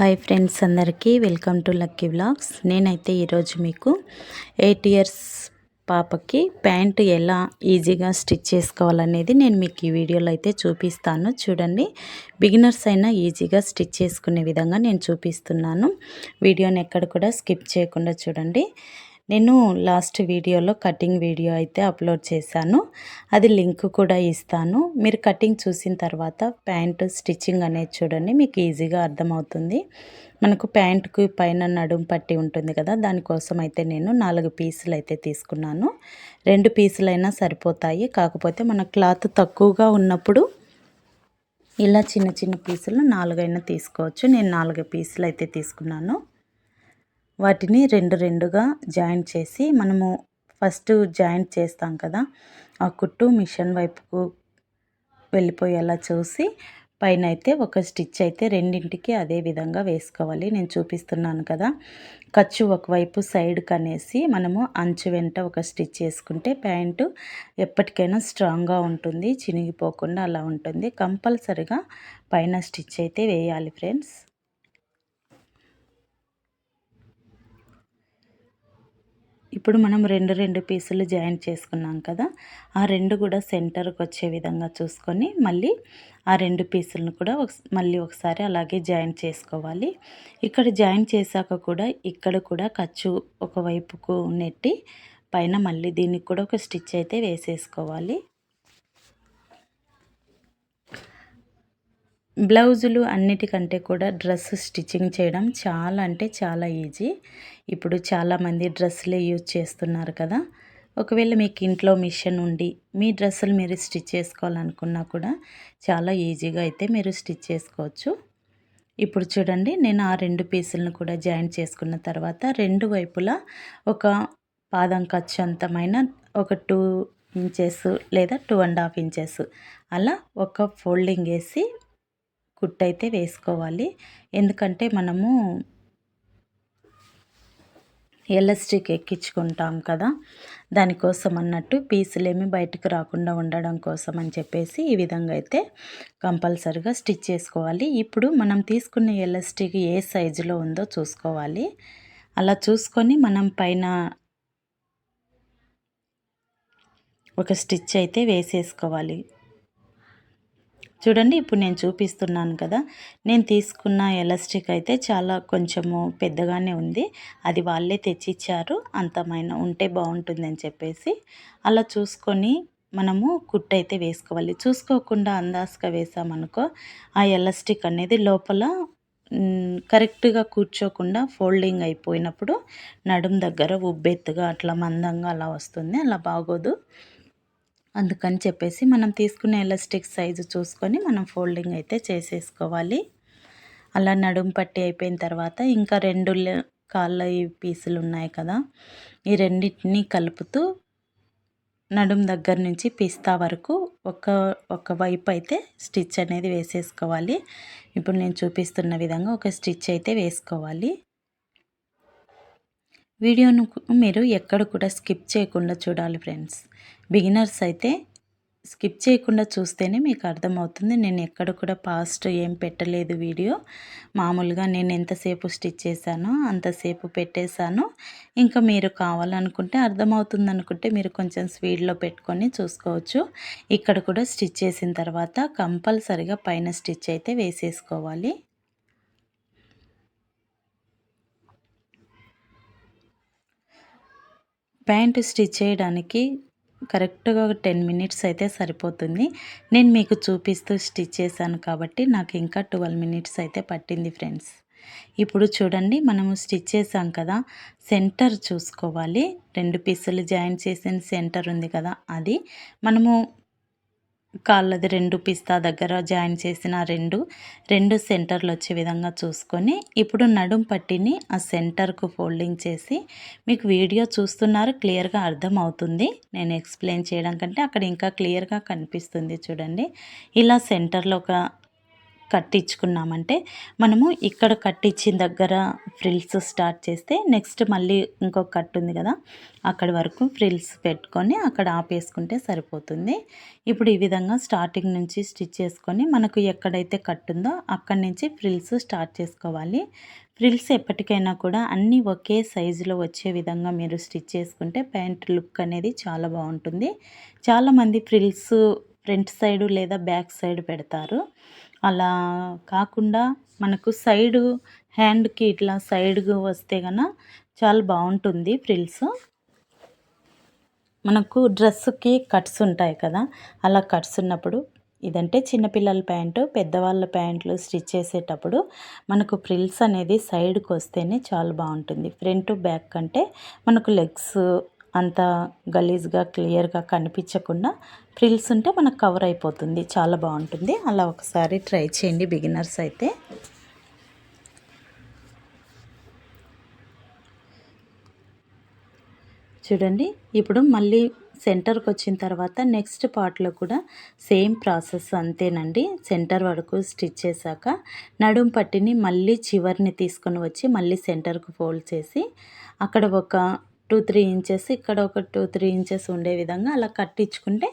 Hi friends అందరికీ welcome to lucky vlogs. నేనైతే ఈరోజు మీకు ఎయిట్ ఇయర్స్ పాపకి ప్యాంటు ఎలా ఈజీగా స్టిచ్ చేసుకోవాలనేది నేను మీకు ఈ వీడియోలో అయితే చూపిస్తాను. చూడండి బిగినర్స్ అయినా ఈజీగా స్టిచ్ చేసుకునే విధంగా నేను చూపిస్తున్నాను. వీడియోని ఎక్కడ కూడా స్కిప్ చేయకుండా చూడండి. నేను లాస్ట్ వీడియోలో కటింగ్ వీడియో అయితే అప్లోడ్ చేశాను. అది లింక్ కూడా ఇస్తాను. మీరు కటింగ్ చూసిన తర్వాత ప్యాంటు స్టిచ్చింగ్ అనేది చూడండి మీకు ఈజీగా అర్థమవుతుంది. మనకు ప్యాంటుకు పైన నడుము పట్టి ఉంటుంది కదా దానికోసం అయితే నేను నాలుగు పీసులు అయితే తీసుకున్నాను. రెండు పీసులైనా సరిపోతాయి. కాకపోతే మన క్లాత్ తక్కువగా ఉన్నప్పుడు ఇలా చిన్న చిన్న పీసులు నాలుగైనా తీసుకోవచ్చు. నేను నాలుగు పీసులు అయితే తీసుకున్నాను. వాటిని రెండు రెండుగా జాయింట్ చేసి మనము ఫస్ట్ జాయింట్ చేస్తాం కదా ఆ కుట్టు మిషన్ వైపుకు వెళ్ళిపోయేలా చూసి పైన అయితే ఒక స్టిచ్ అయితే రెండింటికి అదే విధంగా వేసుకోవాలి. నేను చూపిస్తున్నాను కదా ఖర్చు ఒకవైపు సైడ్కి అనేసి మనము అంచు వెంట ఒక స్టిచ్ చేసుకుంటే ప్యాంటు ఎప్పటికైనా స్ట్రాంగ్గా ఉంటుంది చినిగిపోకుండా అలా ఉంటుంది. కంపల్సరిగా పైన స్టిచ్ అయితే వేయాలి ఫ్రెండ్స్. ఇప్పుడు మనం రెండు రెండు పీసులు జాయింట్ చేసుకున్నాం కదా ఆ రెండు కూడా సెంటర్కి వచ్చే విధంగా చూసుకొని మళ్ళీ ఆ రెండు పీసులను కూడా మళ్ళీ ఒకసారి అలాగే జాయింట్ చేసుకోవాలి. ఇక్కడ జాయింట్ చేశాక కూడా ఇక్కడ కూడా ఖర్చు ఒకవైపుకు నెట్టి పైన మళ్ళీ దీనికి కూడా ఒక స్టిచ్ అయితే వేసేసుకోవాలి. బ్లౌజులు అన్నిటికంటే కూడా డ్రెస్ స్టిచ్చింగ్ చేయడం చాలా అంటే చాలా ఈజీ. ఇప్పుడు చాలామంది డ్రెస్సులే యూజ్ చేస్తున్నారు కదా. ఒకవేళ మీకు ఇంట్లో మిషన్ ఉండి మీ డ్రెస్సులు మీరు స్టిచ్ చేసుకోవాలనుకున్నా కూడా చాలా ఈజీగా అయితే మీరు స్టిచ్ చేసుకోవచ్చు. ఇప్పుడు చూడండి నేను ఆ రెండు పీసులను కూడా జాయిన్ చేసుకున్న తర్వాత రెండు వైపులా ఒక పాదం ఖర్చు అంతమైన ఒక టూ ఇంచెస్ లేదా టూ అండ్ హాఫ్ ఇంచెస్ అలా ఒక ఫోల్డింగ్ వేసి కుట్టయితే వేసుకోవాలి. ఎందుకంటే మనము ఎలాస్టిక్ ఎక్కించుకుంటాం కదా. దానికోసం అన్నట్టు పీసులేమి బయటకు రాకుండా ఉండడం కోసం అని చెప్పేసి ఈ విధంగా అయితే కంపల్సరిగా స్టిచ్ చేసుకోవాలి. ఇప్పుడు మనం తీసుకున్న ఎలాస్టిక్ ఏ సైజులో ఉందో చూసుకోవాలి. అలా చూసుకొని మనం పైన ఒక స్టిచ్ అయితే వేసేసుకోవాలి. చూడండి ఇప్పుడు నేను చూపిస్తున్నాను కదా. నేను తీసుకున్న ఎలాస్టిక్ అయితే చాలా కొంచెము పెద్దగానే ఉంది. అది వాళ్ళే తెచ్చిచ్చారు. అంతమైన ఉంటే బాగుంటుందని చెప్పేసి. అలా చూసుకొని మనము కుట్టు అయితే వేసుకోవాలి. చూసుకోకుండా అందాజుగా వేసామనుకో ఆ ఎలాస్టిక్ అనేది లోపల కరెక్ట్గా కూర్చోకుండా ఫోల్డింగ్ అయిపోయినప్పుడు నడుం దగ్గర ఉబ్బెత్తుగా అట్లా మందంగా అలా వస్తుంది. అలా బాగోదు. అందుకని చెప్పేసి మనం తీసుకునే ఎలాస్టిక్ సైజు చూసుకొని మనం ఫోల్డింగ్ అయితే చేసేసుకోవాలి. అలా నడుం పట్టి అయిపోయిన తర్వాత ఇంకా రెండు కాళ్ళ ఈ పీసులు ఉన్నాయి కదా ఈ రెండింటిని కలుపుతూ నడుం దగ్గర నుంచి పిస్తా వరకు ఒక ఒక వైపు అయితే స్టిచ్ అనేది వేసేసుకోవాలి. ఇప్పుడు నేను చూపిస్తున్న విధంగా ఒక స్టిచ్ అయితే వేసుకోవాలి. వీడియోను మీరు ఎక్కడ కూడా స్కిప్ చేయకుండా చూడాలి ఫ్రెండ్స్. బిగినర్స్ అయితే స్కిప్ చేయకుండా చూస్తేనే మీకు అర్థమవుతుంది. నేను ఎక్కడ కూడా పాస్ట్ ఏం పెట్టలేదు వీడియో. మామూలుగా నేను ఎంతసేపు స్టిచ్ చేశానో అంతసేపు పెట్టేశాను. ఇంకా మీరు కావాలనుకుంటే అర్థమవుతుంది అనుకుంటే మీరు కొంచెం స్పీడ్లో పెట్టుకొని చూసుకోవచ్చు. ఇక్కడ కూడా స్టిచ్ చేసిన తర్వాత కంపల్సరిగా పైన స్టిచ్ అయితే వేసేసుకోవాలి. ప్యాంటు స్టిచ్ చేయడానికి కరెక్ట్గా ఒక టెన్ మినిట్స్ అయితే సరిపోతుంది. నేను మీకు చూపిస్తూ స్టిచ్ చేశాను కాబట్టి నాకు ఇంకా ట్వెల్వ్ మినిట్స్ అయితే పట్టింది ఫ్రెండ్స్. ఇప్పుడు చూడండి మనము స్టిచ్ చేసాం కదా సెంటర్ చూసుకోవాలి. రెండు పీసులు జాయిన్ చేసిన సెంటర్ ఉంది కదా అది. మనము కాళ్ళది రెండు పిస్తా దగ్గర జాయిన్ చేసిన రెండు రెండు సెంటర్లు వచ్చే విధంగా చూసుకొని ఇప్పుడు నడుం పట్టిని ఆ సెంటర్కు ఫోల్డింగ్ చేసి మీకు వీడియో చూస్తున్నారు క్లియర్గా అర్థమవుతుంది. నేను ఎక్స్ప్లెయిన్ చేయడం కంటే అక్కడ ఇంకా క్లియర్గా కనిపిస్తుంది చూడండి. ఇలా సెంటర్లో ఒక కట్టించుకున్నామంటే మనము ఇక్కడ కట్టించిన దగ్గర ఫ్రిల్స్ స్టార్ట్ చేస్తే నెక్స్ట్ మళ్ళీ ఇంకొక కట్ ఉంది కదా అక్కడి వరకు ఫ్రిల్స్ పెట్టుకొని అక్కడ ఆపేసుకుంటే సరిపోతుంది. ఇప్పుడు ఈ విధంగా స్టార్టింగ్ నుంచి స్టిచ్ చేసుకొని మనకు ఎక్కడైతే కట్టుందో అక్కడి నుంచి ఫ్రిల్స్ స్టార్ట్ చేసుకోవాలి. ఫ్రిల్స్ ఎప్పటికైనా కూడా అన్నీ ఒకే సైజులో వచ్చే విధంగా మీరు స్టిచ్ చేసుకుంటే ప్యాంట్ లుక్ అనేది చాలా బాగుంటుంది. చాలామంది ఫ్రిల్స్ ఫ్రంట్ సైడు లేదా బ్యాక్ సైడ్ పెడతారు. అలా కాకుండా మనకు సైడు హ్యాండ్కి ఇట్లా సైడ్గా వస్తే కన చాలా బాగుంటుంది ఫ్రిల్స్. మనకు డ్రెస్సుకి కట్స్ ఉంటాయి కదా అలా కట్స్ ఉన్నప్పుడు ఇదంటే చిన్నపిల్లల ప్యాంటు పెద్దవాళ్ళ ప్యాంట్లు స్టిచ్ చేసేటప్పుడు మనకు ఫ్రిల్స్ అనేది సైడ్కి వస్తేనే చాలా బాగుంటుంది. ఫ్రంట్ బ్యాక్ కంటే మనకు లెగ్స్ అంత గలీజ్గా క్లియర్గా కనిపించకుండా ఫ్రిల్స్ ఉంటే మనకు కవర్ అయిపోతుంది. చాలా బాగుంటుంది. అలా ఒకసారి ట్రై చేయండి బిగినర్స్ అయితే. చూడండి ఇప్పుడు మళ్ళీ సెంటర్కి వచ్చిన తర్వాత నెక్స్ట్ పార్ట్లో కూడా సేమ్ ప్రాసెస్ అంతేనండి. సెంటర్ వరకు స్టిచ్ చేశాక నడుం పట్టిని మళ్ళీ చివరిని తీసుకొని వచ్చి మళ్ళీ సెంటర్కు ఫోల్డ్ చేసి అక్కడ ఒక టూ త్రీ ఇంచెస్ ఇక్కడ ఒక టూ త్రీ ఇంచెస్ ఉండే విధంగా అలా కట్టించుకుంటే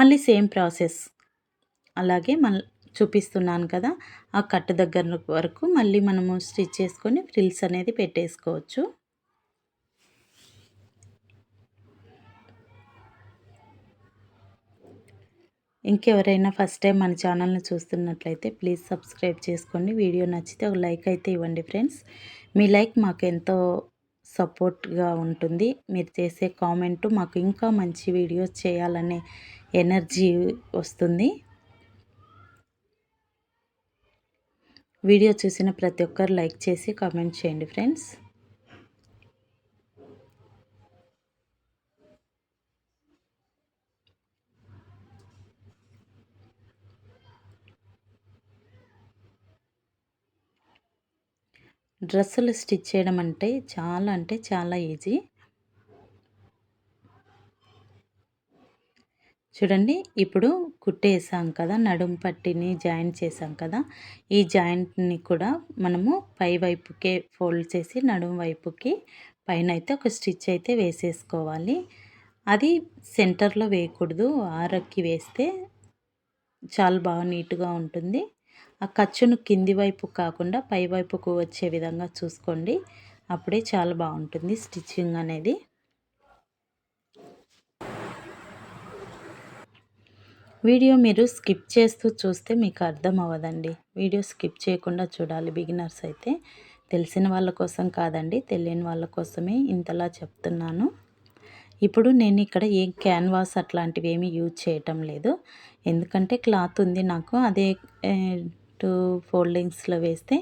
మళ్ళీ సేమ్ ప్రాసెస్. అలాగే మళ్ళీ చూపిస్తున్నాను కదా ఆ కట్టు దగ్గర వరకు మళ్ళీ మనము స్టిచ్ చేసుకొని ఫ్రిల్స్ అనేది పెట్టేసుకోవచ్చు. ఇంకెవరైనా ఫస్ట్ టైం మన ఛానల్ని చూస్తున్నట్లయితే ప్లీజ్ సబ్స్క్రైబ్ చేసుకోండి. వీడియో నచ్చితే ఒక లైక్ అయితే ఇవ్వండి ఫ్రెండ్స్. మీ లైక్ మాకు ఎంతో సపోర్ట్గా ఉంటుంది. మీరు చేసే కామెంట్ మాకు ఇంకా మంచి వీడియోస్ చేయాలనే ఎనర్జీ వస్తుంది. వీడియో చూసిన ప్రతి ఒక్కరు లైక్ చేసి కామెంట్ చేయండి ఫ్రెండ్స్. డ్రెస్సులు స్టిచ్ చేయడం అంటే చాలా అంటే చాలా ఈజీ. చూడండి ఇప్పుడు కుట్టేసాం కదా నడుం పట్టిని జాయింట్ చేసాం కదా ఈ జాయింట్ని కూడా మనము పై వైపుకే ఫోల్డ్ చేసి నడుం వైపుకి పైన అయితే ఒక స్టిచ్ అయితే వేసేసుకోవాలి. అది సెంటర్లో వేయకూడదు ఆరక్కి వేస్తే చాలా బాగా నీట్గా ఉంటుంది. ఆ ఖర్చును కింది వైపు కాకుండా పై వైపుకు వచ్చే విధంగా చూసుకోండి. అప్పుడే చాలా బాగుంటుంది స్టిచ్చింగ్ అనేది. వీడియో మీరు స్కిప్ చేస్తూ చూస్తే మీకు అర్థం అవ్వదండి. వీడియో స్కిప్ చేయకుండా చూడాలి బిగినర్స్ అయితే. తెలిసిన వాళ్ళ కోసం కాదండి తెలియని వాళ్ళ కోసమే ఇంతలా చెప్తున్నాను. ఇప్పుడు నేను ఇక్కడ ఏ క్యాన్వాస్ అట్లాంటివి ఏమీ యూజ్ చేయటం లేదు. ఎందుకంటే క్లాత్ ఉంది నాకు అదే టూ ఫోల్డింగ్స్లో వేస్తే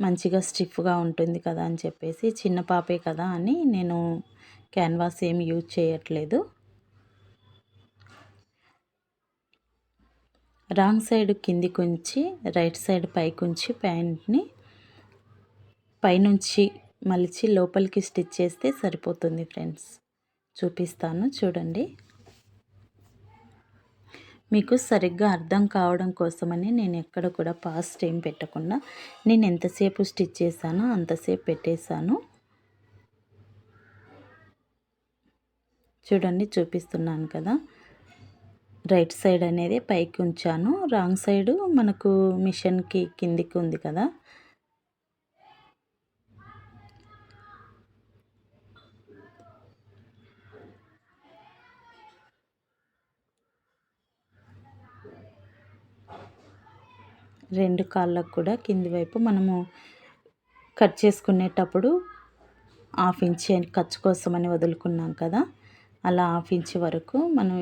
మంచిగా స్టిఫ్గా ఉంటుంది కదా అని చెప్పేసి చిన్న పాపే కదా అని నేను క్యాన్వాస్ ఏమి యూజ్ చేయట్లేదు. రాంగ్ సైడ్ కిందికి ఉంచి రైట్ సైడ్ పైకి ఉంచి ప్యాంట్ని పైనుంచి మలిచి లోపలికి స్టిచ్ చేస్తే సరిపోతుంది ఫ్రెండ్స్. చూపిస్తాను చూడండి. మీకు సరిగ్గా అర్థం కావడం కోసమని నేను ఎక్కడ కూడా పాస్ట్ ఏం పెట్టకుండా నేను ఎంతసేపు స్టిచ్ చేశానో అంతసేపు పెట్టేశాను. చూడండి చూపిస్తున్నాను కదా. రైట్ సైడ్ అనేది పైకి ఉంచాను. రాంగ్ సైడు మనకు మిషన్కి కిందికి ఉంది కదా. రెండు కాళ్ళకు కూడా కింది వైపు మనము కట్ చేసుకునేటప్పుడు హాఫ్ ఇంచ్ ఖర్చు కోసమని వదులుకున్నాం కదా. అలా హాఫ్ ఇంచ్ వరకు మనం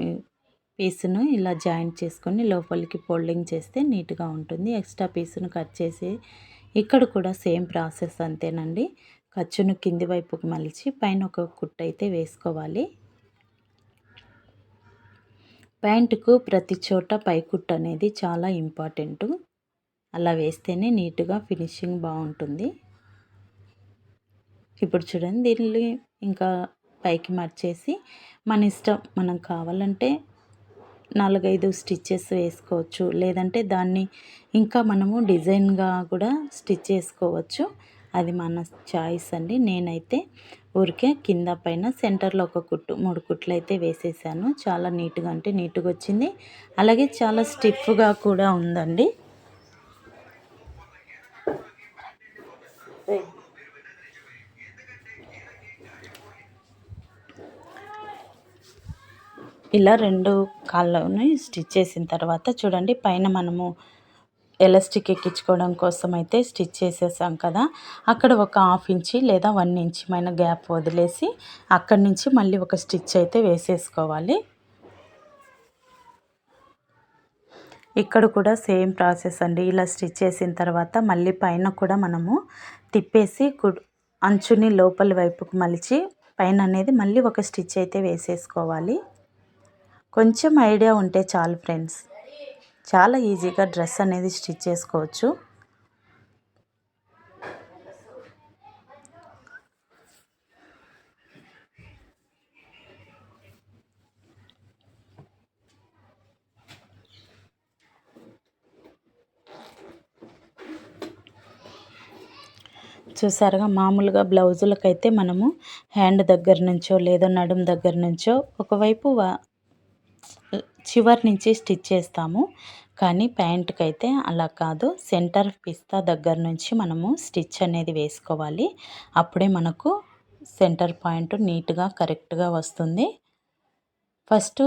పీసును ఇలా జాయింట్ చేసుకొని లోపలికి ఫోల్డింగ్ చేస్తే నీట్గా ఉంటుంది. ఎక్స్ట్రా పీసును కట్ చేసి ఇక్కడ కూడా సేమ్ ప్రాసెస్ అంతేనండి. ఖర్చును కింది వైపుకి మలిచి పైన ఒక కుట్టు అయితే వేసుకోవాలి. ప్యాంటుకు ప్రతి చోట పైకుట్టు అనేది చాలా ఇంపార్టెంటు. అలా వేస్తేనే నీట్గా ఫినిషింగ్ బాగుంటుంది. ఇప్పుడు చూడండి దీన్ని ఇంకా పైకి మర్చేసి మన ఇష్టం మనం కావాలంటే నాలుగైదు స్టిచ్చెస్ వేసుకోవచ్చు. లేదంటే దాన్ని ఇంకా మనము డిజైన్గా కూడా స్టిచ్ చేసుకోవచ్చు. అది మన చాయిస్ అండి. నేనైతే ఊరికే కింద పైన సెంటర్లో ఒక కుట్టు మూడు కుట్లు అయితే వేసేసాను. చాలా నీట్గా అంటే నీట్గా వచ్చింది. అలాగే చాలా స్టిఫ్గా కూడా ఉందండి. ఇలా రెండు కాళ్ళని స్టిచ్ చేసిన తర్వాత చూడండి పైన మనము ఎలాస్టిక్ ఎక్కించుకోవడం కోసం అయితే స్టిచ్ చేసేసాం కదా. అక్కడ ఒక హాఫ్ ఇంచి లేదా వన్ ఇంచ్ పైన గ్యాప్ వదిలేసి అక్కడి నుంచి మళ్ళీ ఒక స్టిచ్ అయితే వేసేసుకోవాలి. ఇక్కడ కూడా సేమ్ ప్రాసెస్ అండి. ఇలా స్టిచ్ చేసిన తర్వాత మళ్ళీ పైన కూడా మనము తిప్పేసి అంచుని లోపలి వైపుకు మలిచి పైన అనేది మళ్ళీ ఒక స్టిచ్ అయితే వేసేసుకోవాలి. కొంచెం ఐడియా ఉంటే చాలు ఫ్రెండ్స్. చాలా ఈజీగా డ్రెస్ అనేది స్టిచ్ చేసుకోవచ్చు. చూసారుగా మామూలుగా బ్లౌజులకైతే మనము హ్యాండ్ దగ్గర నుంచో లేదా నడుం దగ్గర నుంచో ఒకవైపు చివరి నుంచి స్టిచ్ చేస్తాము. కానీ ప్యాంట్కి అయితే అలా కాదు. సెంటర్ పిస్తా దగ్గర నుంచి మనము స్టిచ్ అనేది వేసుకోవాలి. అప్పుడే మనకు సెంటర్ పాయింట్ నీట్గా కరెక్ట్గా వస్తుంది. ఫస్ట్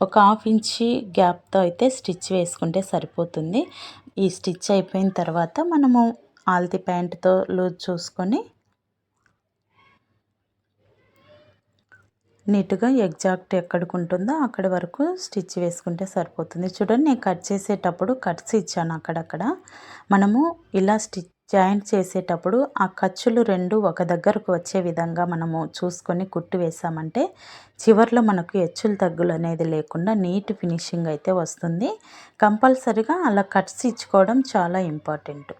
ఒక హాఫ్ ఇంచి గ్యాప్తో అయితే స్టిచ్ వేసుకుంటే సరిపోతుంది. ఈ స్టిచ్ అయిపోయిన తర్వాత మనము ఆల్తి ప్యాంట్తో లూజ్ చూసుకొని నీట్గా ఎగ్జాక్ట్ ఎక్కడికి ఉంటుందో అక్కడి వరకు స్టిచ్ వేసుకుంటే సరిపోతుంది. చూడండి నేను కట్ చేసేటప్పుడు కట్స్ ఇచ్చాను అక్కడక్కడ. మనము ఇలా స్టిచ్ జాయింట్ చేసేటప్పుడు ఆ ఖర్చులు రెండు ఒక దగ్గరకు వచ్చే విధంగా మనము చూసుకొని కుట్టు వేసామంటే చివరిలో మనకు ఎచ్చులు తగ్గులు అనేది లేకుండా నీట్ ఫినిషింగ్ అయితే వస్తుంది. కంపల్సరిగా అలా కట్స్ ఇచ్చుకోవడం చాలా ఇంపార్టెంట్.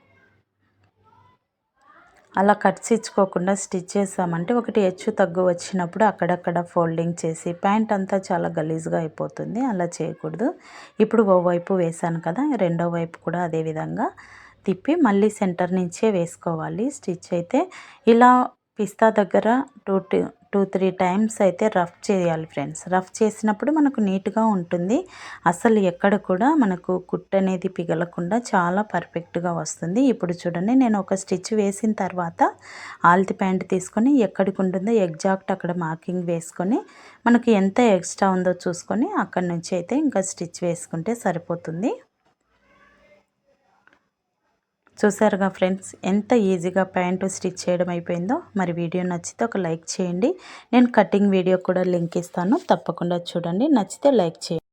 అలా కట్స్ ఇచ్చుకోకుండా స్టిచ్ చేసామంటే ఒకటి హెచ్చు తగ్గు వచ్చినప్పుడు అక్కడక్కడ ఫోల్డింగ్ చేసి ప్యాంట్ అంతా చాలా గలీజ్గా అయిపోతుంది. అలా చేయకూడదు. ఇప్పుడు ఓ వైపు వేసాను కదా రెండో వైపు కూడా అదే విధంగా తిప్పి మళ్ళీ సెంటర్ నుంచే వేసుకోవాలి. స్టిచ్ అయితే ఇలా పిస్తా దగ్గర టూ టూ త్రీ టైమ్స్ అయితే రఫ్ చేయాలి ఫ్రెండ్స్. రఫ్ చేసినప్పుడు మనకు నీట్గా ఉంటుంది. అసలు ఎక్కడ కూడా మనకు కుట్ అనేది పిగలకుండా చాలా పర్ఫెక్ట్గా వస్తుంది. ఇప్పుడు చూడండి నేను ఒక స్టిచ్ వేసిన తర్వాత ఆల్తి ప్యాంట్ తీసుకొని ఎక్కడికి ఉంటుందో ఎగ్జాక్ట్ అక్కడ మార్కింగ్ వేసుకొని మనకు ఎంత ఎక్స్ట్రా ఉందో చూసుకొని అక్కడి నుంచి అయితే ఇంకా స్టిచ్ వేసుకుంటే సరిపోతుంది. చూసారుగా ఫ్రెండ్స్ ఎంత ఈజీగా ప్యాంటు స్టిచ్ చేయడం అయిపోయిందో? మరి వీడియో నచ్చితే ఒక లైక్ చేయండి. నేను కటింగ్ వీడియో కూడా లింక్ ఇస్తాను. తప్పకుండా చూడండి. నచ్చితే లైక్ చేయండి.